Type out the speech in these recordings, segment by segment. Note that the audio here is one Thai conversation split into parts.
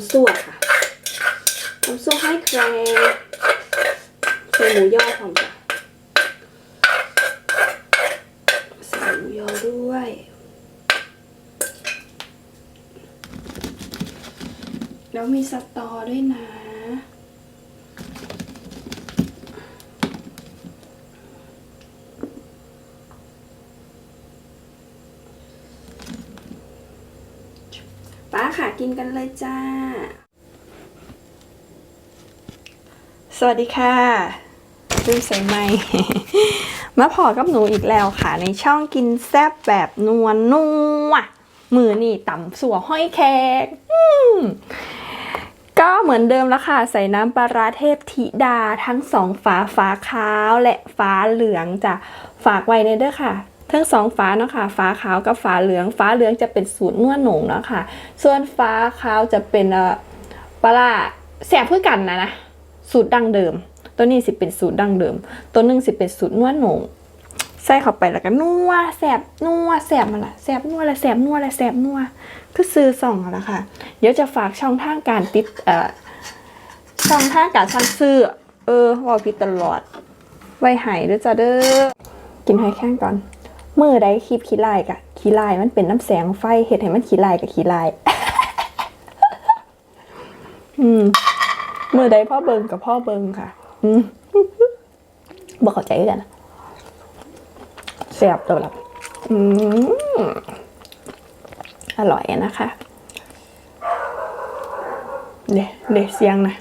ำซั่วค่ะ น้ำซั่วให้แครงใส่หมูยอของจ้ะใส่หมูยอด้วยแล้วมีสตอด้วยนะ ป้า ค่ะ กินกันเลยจ้า สวัสดีค่ะดูใส่ไม้มาพอกับหนูอีกแล้วค่ะ ในช่องกินแซบแบบนัวนัวมือนี่ต่ำสัวห้อยแขกก็เหมือนเดิมแล้วค่ะ ใส่น้ำปลาร้าเทพธิดาทั้งสองฝาฝาขาวและฝาเหลืองจะฝากไว้ในเด้อค่ะ ทั้งสองฝาเนาะค่ะฝาขาวกับฝาเหลืองฝาเหลืองจะเป็นสูตรนวดหนงเนาะค่ะ ส่วนฝาขาวจะเป็นเอ่อปลาร้าแสบเพื่อกันนะนะสูตรดั้งเดิม ตัวนี้สิเป็นสูตรดั้งเดิม ตัวหนึงสิเป็นสูตรนวดหนงใส่เข้าไปแล้วก็นัวแสบนัวแสบมาละแสบนัวละแสบนัวละแสบนัวคือซื้อส่องแล้วค่ะ เดี๋ยวจะฝากช่องทางการติดเอ่อช่องทางการสั่งซื้อ เออว่าพี่ตลอด ไว้หายด้วยจ้ะเด้อกินหอยแข้งก่อน มือได้คลิปขี้ลายกะขี้ลายมันเป็นน้ำแสงไฟเห็ดให้มันขี้ลายกับขี้ลาย อืมมือใดพ่อเบิงกับพ่อเบิงค่ะ อืมบอกเข้าใจกันนะแซ่บตัวละอืมอร่อยนะคะเดเดเสียงนะ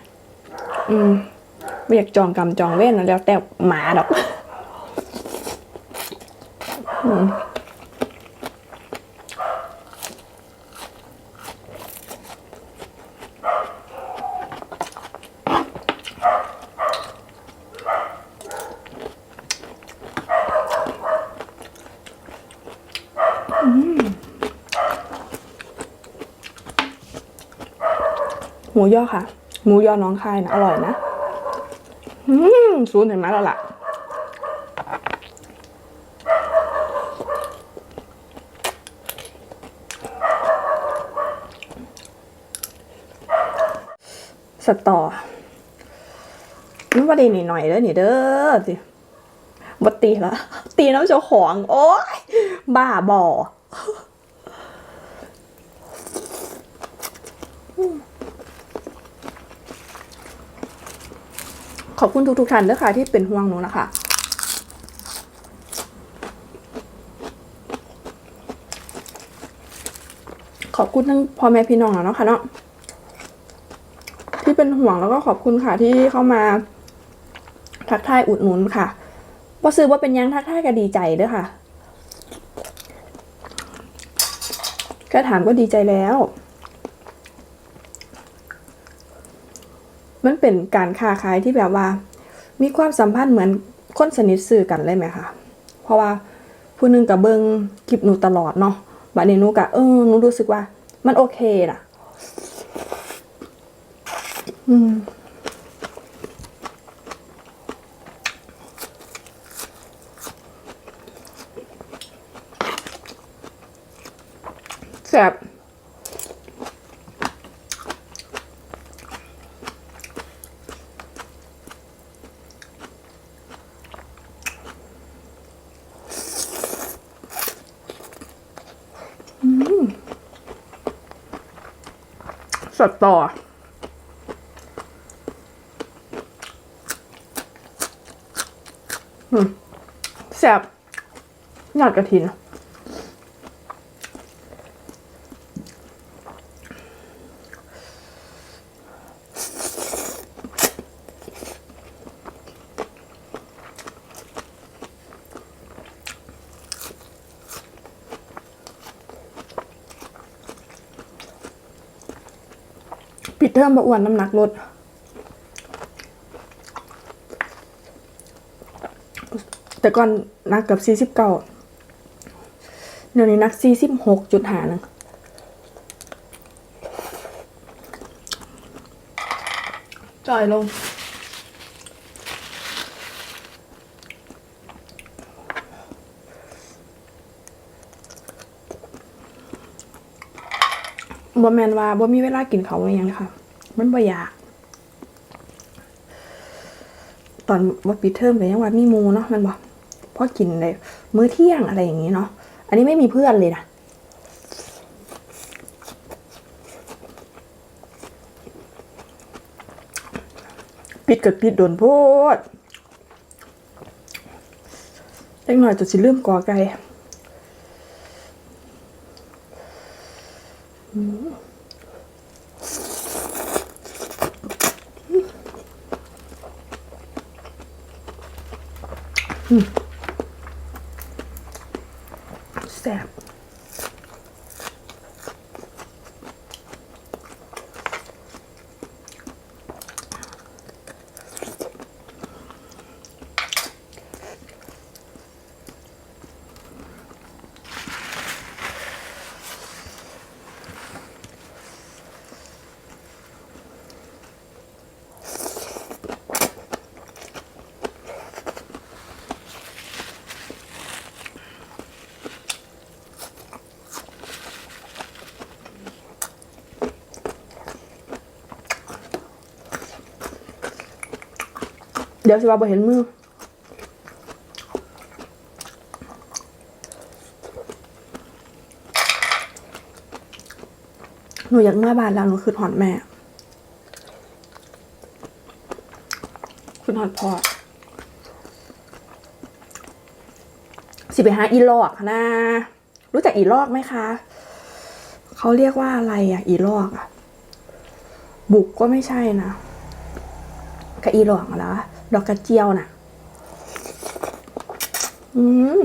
อืมไม่อยกจองกรรมจองเว้นแล้วแต่หมาดอก หมูย่อค่ะ หมูย่อน้องคายนะ อร่อยนะ อืมซูนเห็นไหมแล้วล่ะ สตอมันว่าดีหน่อยหน่อยเด้อนี่เด้อสิบตีละตีน้ำเจ้าของ โอ้ยบ้าบอขอบคุณทุกๆท่านด้วยค่ะ ที่เป็นห่วงหนูนะคะขอบคุณทั้งพ่อแม่พี่น้องแล้วเนาะค่ะเนาะ ที่เป็นห่วงแล้วก็ขอบคุณค่ะที่เข้ามาทักทายอุดหนุนค่ะว่าซื้อว่าเป็นยังทักทายก็ดีใจเด้วยค่ะแค่ถามก็ดีใจแล้ว มันเป็นการค้าขายที่แบบว่า มีความสัมพันธ์เหมือนคนสนิทสื่อกันเลยไหมคะเพราะว่าผู้หนึงกับเบิงคลิปหนูตลอดเนาะบัดนี้หนูกะเออหนูรู้สึกว่า มันโอเคน่ะ อืมแซ่บอืมสดต่อ อืม แซ่บยอดกระถินปิดเทอมบะอ้วนน้ำหนักลด แต่ก่อนหนักเกับสี่สิบเก้าเดี๋ยวนี้หนักสี่สิบหกจุดหานึงจอยลงอืมบ่แมนว่าบ่มีเวลากินเขาวอหยังเลยค่ะ มันบ่อยาก ตอนว่าปิดเทอมไปยังว่ามีหมูเนาะมันบอก พอกินเลยมื้อเที่ยงอะไรอย่างนี้เนาะอันนี้ไม่มีเพื่อนเลยนะปิดกับปิดโดนโพดเล็กหน่อยจะสิเริ่มกอไก่แซ่บเดี๋ยวสิว่าบ่เห็นมือหนูอยากเมื่อบานแล้วหนูคือหอนแม่คือหอนพ่อสิไปหาอีลอกนะ รู้จักอีลอกไหมคะ เขาเรียกว่าอะไรอะ อีลอกอะ บุกก็ไม่ใช่นะกะอีหลอกแล้ว ดอกกระเจียวน่ะ อืม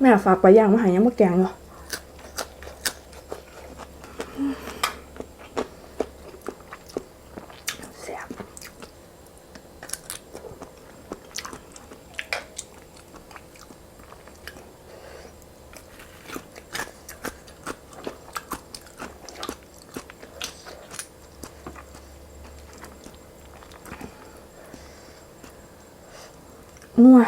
แม่ฝากไปย่างมาหายังมาแกงเหรอ นัว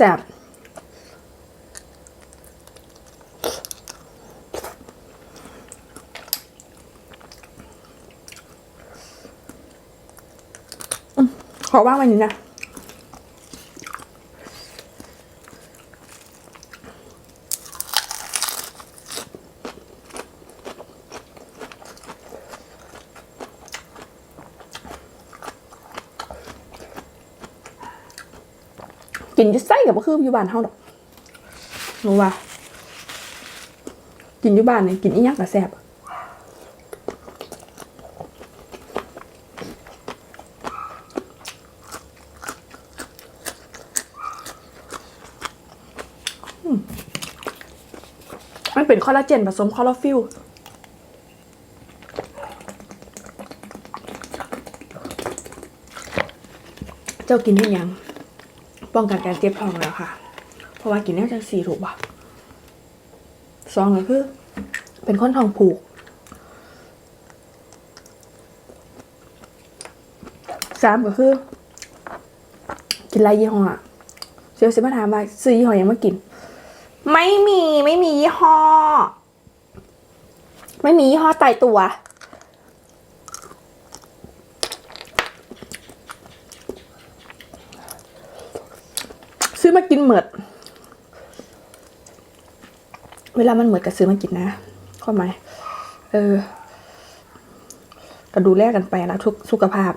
แซ่บขอว่างไว้นี้นะ กินยุ่ไส้กับก็คืออยู่บ้านเฮาดอกรู้ว่า กินอยู่บ้านเนี่ยกินอีหยังก็แซ่บมมันเป็นคอลลาเจนผสมคอลลาฟิลเจ้ากินที่ยัง ป้องกันการเจ็บท้องแล้วค่ะ เพราะว่ากินแน่จังสี่ถูกป่ะสองก็คือ เป็นคนท้องผูก สามก็คือ กินไรยี่ห้ออะเซลลสิมาถามว่าซื้อยี่ห้อยังไมากิน ไม่มีไม่มียี่ห้อ ไม่มียี่ห้อตายตัว ซื้อมากินเหมือด เวลามันเหมือดกับซื้อมากินนะข้อหมายเออก็ดูแลกันไปนะทุกสุขภาพ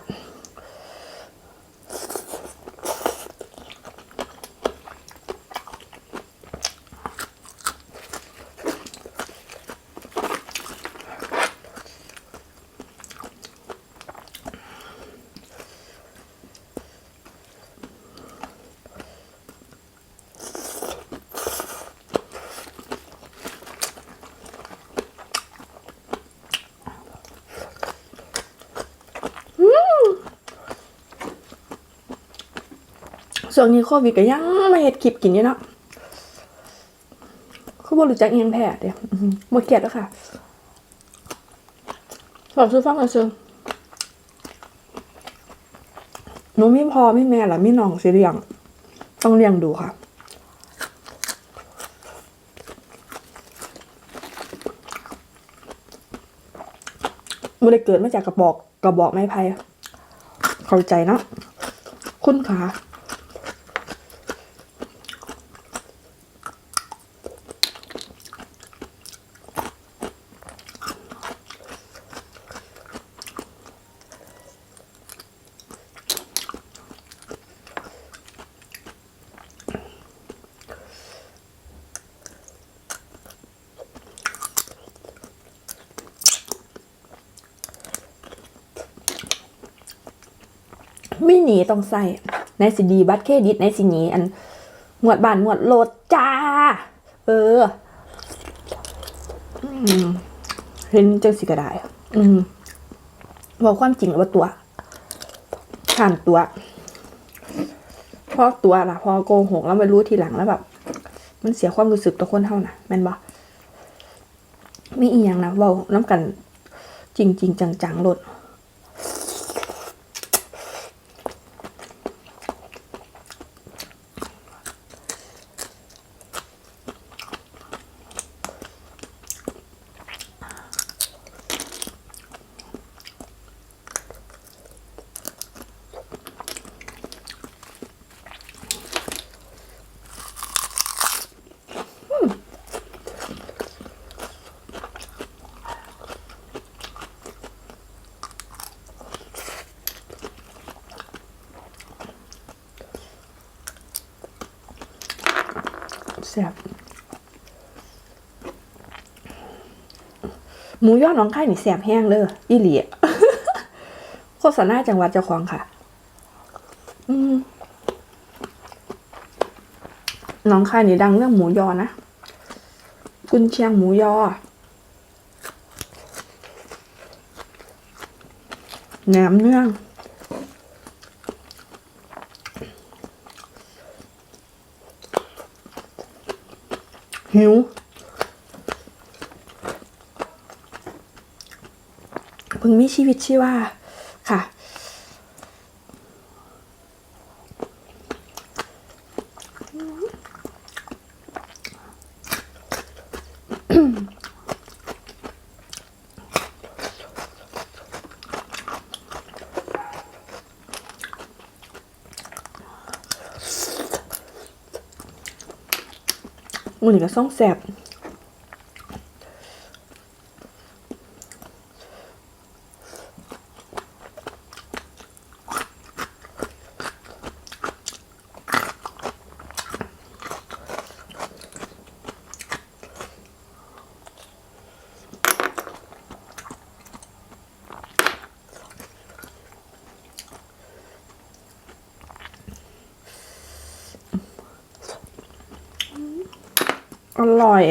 ส่วนนี้โควิดก็ยังมาเฮ็ดคลิปกินอยู่เนาะคือบ่รู้จักเอียงแท้เด้อื้อหือบ่เกลียดแล้วค่ะบอกซื้อฟังกันซื้อหนูมีพ่อมีแม่ล่ะมีน้องสิเลี้ยง ต้องเลี้ยงดูค่ะบ่ได้เกิดมาจากกระบอกกระบอกไม้ไผ่เข้าใจเนาะคุณขา ไม่หนีต้องใส่ในสิดีบัตรเครดิตในสิหนีอันหมวดบานหมวดโหลดจ้า เออเห็นจังสิก็ได้ อืมบอกความจริงว่าตัวผ่านตัวพราะตัวล่ะพอโกหกแล้วมารู้ทีหลังแล้วแบบ มันเสียความรู้สึกต่อคนเท่านะแม่นบอกไม่อีหยังนะเว่าน้ำกันจริงจริงจังๆโลด แซ่บ หมูยอดหน้องไข่นี่แซ่บแห้งเลยอีหลีโฆษณาจังหวัดเจ้าของค่ะ อืมหน้องไข่นี่ดังเรื่องหมูยอนะกุนเชียงหมูยอแหนมเนื้องหิวเพิ่งมี ชีวิตชีว่าค่ะ มือนี่ก็ส่องแสบ อร่อย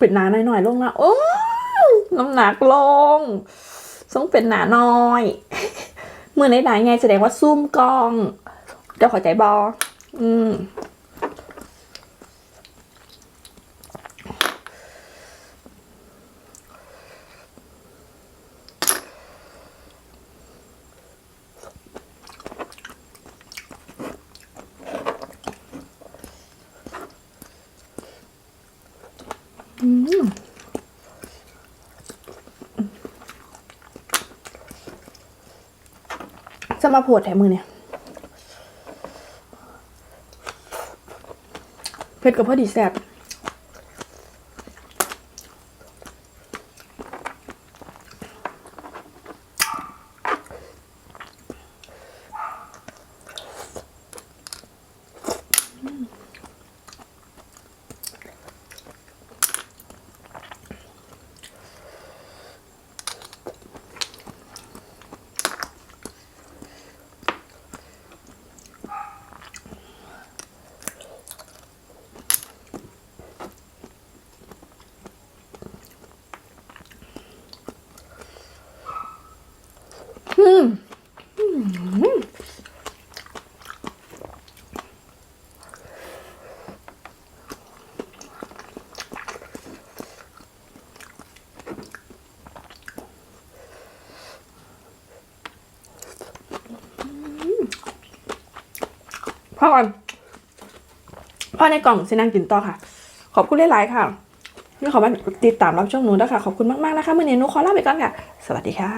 ปิดหนาหน่อยๆลงนะโอ้น้ำหนักลงต้องเป็นหนาน้อย มื่อไหนได้ไงแสดงว่าซุ่มกล้องเจ้าขอใจบออืม嗯。Mm. มาโผดแถมมือเนี่ยเผ็ดกับพอดีแซ่บอืมอืม พ่อก่อนพ่อในกล่องสินางกินต่อค่ะ ขอบคุณหลายๆค่ะนี่ขอมาติดตามรับช่วงหนูด้วยค่ะขอบคุณมากๆนะคะเมื่อนี้หนูขอลาไปก่อนค่ะ สวัสดีค่ะ